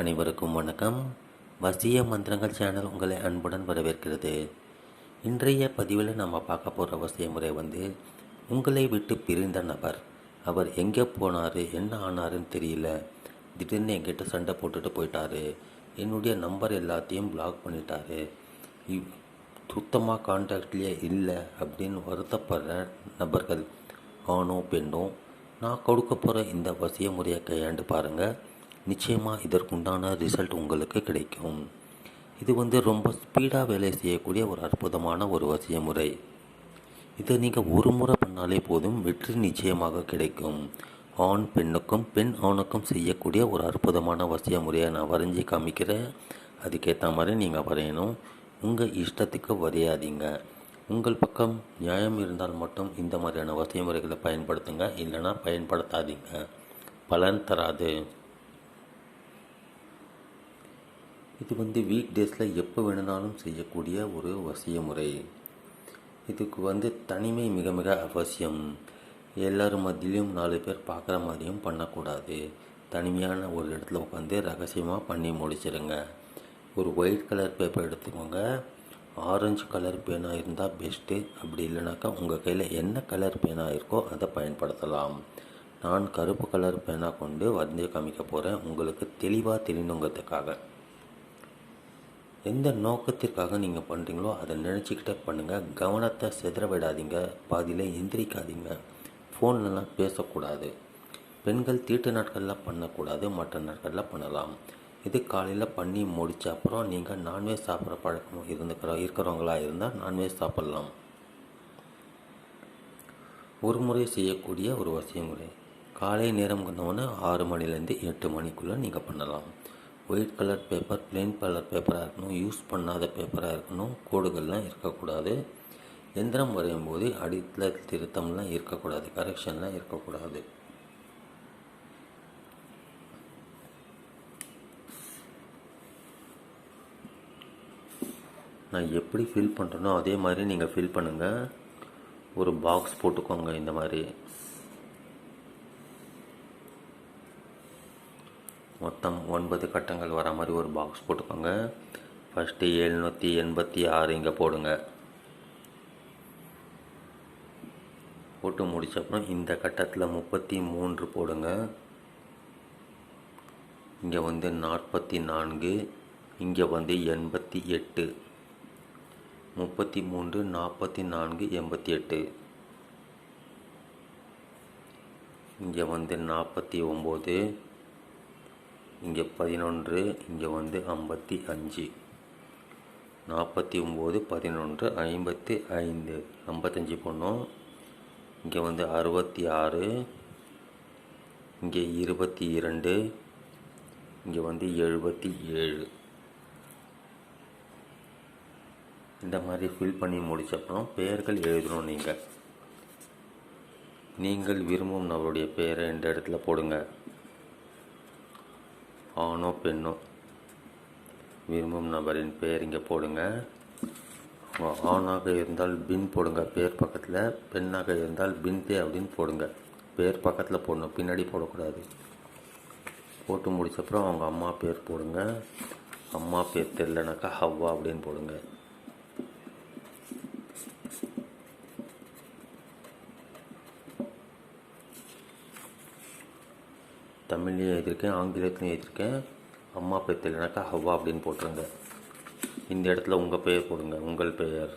அனைவருக்கும் வணக்கம். வசிய மந்திரங்கள் சேனல் உங்களை அன்புடன் வரவேற்கிறது. இன்றைய பதிவில் நம்ம பார்க்க போகிற வசிய முறை வந்து உங்களை விட்டு பிரிந்த நபர் அவர் எங்கே போனார் என்ன ஆனாருன்னு தெரியல. திடீர்னு என்கிட்ட சண்டை போட்டுட்டு போயிட்டாரு. என்னுடைய நம்பர் எல்லாத்தையும் பிளாக் பண்ணிட்டாரு. இவ் சுத்தமாக கான்டாக்ட்லேயே இல்லை அப்படின்னு வருத்தப்படுற நபர்கள் ஆணும் பெண்ணும் நான் கொடுக்க போகிற இந்த வசிய முறையை கையாண்டு பாருங்கள் நிச்சயமாக இதற்குண்டான ரிசல்ட் உங்களுக்கு கிடைக்கும். இது வந்து ரொம்ப ஸ்பீடாக வேலை செய்யக்கூடிய ஒரு அற்புதமான ஒரு வசிய முறை இதை நீங்கள் ஒரு முறை பண்ணாலே போதும் வெற்றி நிச்சயமாக கிடைக்கும். ஆண் பெண்ணுக்கும் பெண் ஆணுக்கும் செய்யக்கூடிய ஒரு அற்புதமான வசிய முறையை நான் வரைஞ்சி காமிக்கிறேன். அதுக்கேற்ற மாதிரி நீங்கள் வரையணும். உங்கள் இஷ்டத்துக்கு வரையாதீங்க. உங்கள் பக்கம் நியாயம் இருந்தால் மட்டும் இந்த மாதிரியான வசிய முறைகளை பயன்படுத்துங்க. இல்லைன்னா பயன்படுத்தாதீங்க. பலன் தராது. இது வந்து வீக் டேஸில் எப்போ வேணுனாலும் செய்யக்கூடிய ஒரு வசிய முறை இதுக்கு வந்து தனிமை மிக மிக அவசியம். எல்லோரும் மத்தியிலையும் நாலு பேர் பார்க்குற மாதிரியும் பண்ணக்கூடாது. தனிமையான ஒரு இடத்துல உட்காந்து ரகசியமாக பண்ணி முடிச்சிடுங்க ஒரு ஒயிட் கலர் பேப்பர் எடுத்துக்கோங்க. ஆரஞ்சு கலர் பேனாக இருந்தால் பெஸ்ட்டு அப்படி இல்லைனாக்கா உங்கள் கையில் என்ன கலர் பேனாக இருக்கோ அதை பயன்படுத்தலாம். நான் கருப்பு கலர் பேனா கொண்டு வந்து காமிக்க போகிறேன் உங்களுக்கு தெளிவாக தெரியணுங்கிறதுக்காக. எந்த நோக்கத்திற்காக நீங்கள் பண்ணுறீங்களோ அதை நினச்சிக்கிட்டே பண்ணுங்கள் கவனத்தை சிதற விடாதீங்க. பாதியில் எந்திரிக்காதீங்க. ஃபோன்லலாம் பேசக்கூடாது. பெண்கள் தீட்டு நாட்களில் பண்ணக்கூடாது. மற்ற நாட்களில் பண்ணலாம். இது காலையில் பண்ணி முடித்த அப்புறம் நீங்கள் நான்வெஜ் சாப்பிட்ற பழக்கம் இருந்துக்கிற இருக்கிறவங்களா இருந்தால் நான்வெஜ் சாப்பிட்லாம். ஒரு முறை செய்யக்கூடிய ஒரு வசிய முறை காலை நேரம் கொண்டவொன்னே ஆறு மணிலேருந்து எட்டு மணிக்குள்ளே நீங்கள் பண்ணலாம். White colour paper plain colour பேப்பராக இருக்கணும். யூஸ் பண்ணாத பேப்பராக இருக்கணும். கோடுகள்லாம் இருக்கக்கூடாது. எந்திரம் வரையும் போது அடித்தில் திருத்தம்லாம் இருக்கக்கூடாது. கரெக்ஷன்லாம் இருக்கக்கூடாது. நான் எப்படி ஃபில் பண்ணுறேனோ அதே மாதிரி நீங்கள் ஃபில் பண்ணுங்கள் ஒரு பாக்ஸ் போட்டுக்கோங்க இந்த மாதிரி. மொத்தம் ஒன்பது கட்டங்கள் வர மாதிரி ஒரு பாக்ஸ் போட்டுக்கோங்க. ஃபஸ்ட்டு எழுநூற்றி எண்பத்தி ஆறு இங்கே போடுங்க. போட்டு முடிச்சப்புறம் இந்த கட்டத்தில் முப்பத்தி மூன்று போடுங்க. இங்கே வந்து நாற்பத்தி நான்கு இங்கே வந்து எண்பத்தி எட்டு. முப்பத்தி மூன்று நாற்பத்தி நான்கு எண்பத்தி எட்டு. இங்கே வந்து நாற்பத்தி ஒம்பது இங்கே பதினொன்று இங்கே வந்து ஐம்பத்தி அஞ்சு. நாற்பத்தி ஒம்பது பதினொன்று ஐம்பத்தி ஐந்து. ஐம்பத்தஞ்சு போனோம் இங்கே வந்து அறுபத்தி ஆறு. இங்கே இருபத்தி இரண்டு. இங்கே வந்து எழுபத்தி ஏழு. இந்த மாதிரி ஃபில் பண்ணி முடிச்ச அப்புறம் பெயர்கள் எழுதணும் நீங்கள் நீங்கள் விரும்பும் நபருடைய பெயரை இந்த இடத்துல போடுங்க. ஆணோ பெண்ணோ? விரும்பும் நபரின் பெயர் இங்கே போடுங்க. ஆணாக இருந்தால் பின் போடுங்க. பேர் பக்கத்தில் பெண்ணாக இருந்தால் பின்தே அப்படின்னு போடுங்க. பேர் பக்கத்தில் போடணும். பின்னாடி போடக்கூடாது. போட்டு முடிச்சப்புறம் அவங்க அம்மா பேர் போடுங்க. அம்மா பேர் தெரிலனாக்கா ஹவ்வா அப்படின்னு போடுங்க. தமிழ்லேயும் எழுதியிருக்கேன் ஆங்கிலத்துலையும் எழுதியிருக்கேன். அம்மா பேர் தெரியலனாக்கா ஹவ்வா அப்படின்னு போட்டுருங்க. இந்த இடத்துல உங்கள் பெயர் போடுங்க உங்கள் பெயர்.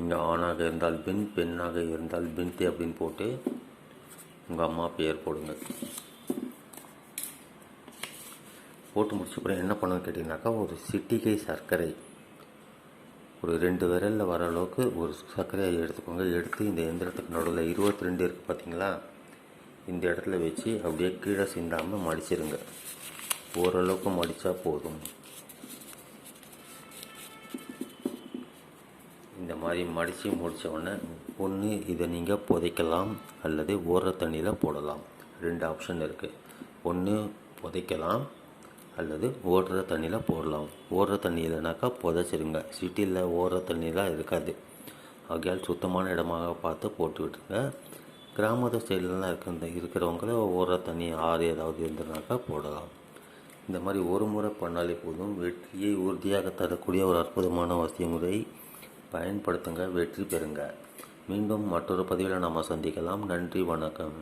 இங்கே ஆணாக இருந்தால் பின் பெண்ணாக இருந்தால் பின்தே அப்படின்னு போட்டு உங்கள் அம்மா பெயர் போடுங்க. போட்டு முடிச்சப்பறம் என்ன பண்ணணும்னு கேட்டிங்கனாக்கா ஒரு சிட்டிகை சர்க்கரை. ஒரு ரெண்டு விரலில் வர அளவுக்கு ஒரு சர்க்கரையை எடுத்துக்கோங்க. எடுத்து இந்த எந்திரத்துக்கு நடுவில் இருபத்தி ரெண்டு இருக்குது பார்த்தீங்களா இந்த இடத்துல வச்சு அப்படியே கீழே சிந்தாமல் மடிச்சிருங்க. ஓரளவுக்கு மடித்தா போதும். இந்த மாதிரி மடித்து முடித்த உடனே ஒன்று இதை நீங்கள் புதைக்கலாம் அல்லது ஓர தண்ணியில் போடலாம். ரெண்டு ஆப்ஷன் இருக்குது ஒன்று புதைக்கலாம் அல்லது ஓடுற தண்ணியில் போடலாம். ஓடுற தண்ணியில்னாக்கா புதைச்சிருங்க. சிட்டியில் ஓடுற தண்ணியெலாம் இருக்காது. ஆகையால் சுத்தமான இடமாக பார்த்து போட்டு விட்டுருங்க. கிராமத்து சைடுலலாம் இருக்க இந்த இருக்கிறவங்கள ஒவ்வொரு தனி ஆறு ஏதாவது இருந்ததுனாக்கா போடலாம். இந்த மாதிரி ஒரு முறை பண்ணாலே போதும். வெற்றியை உறுதியாக தரக்கூடிய ஒரு அற்புதமான வசிய முறை பயன்படுத்துங்க வெற்றி பெறுங்க. மீண்டும் மற்றொரு பதிவில் நாம் சந்திக்கலாம். நன்றி வணக்கம்.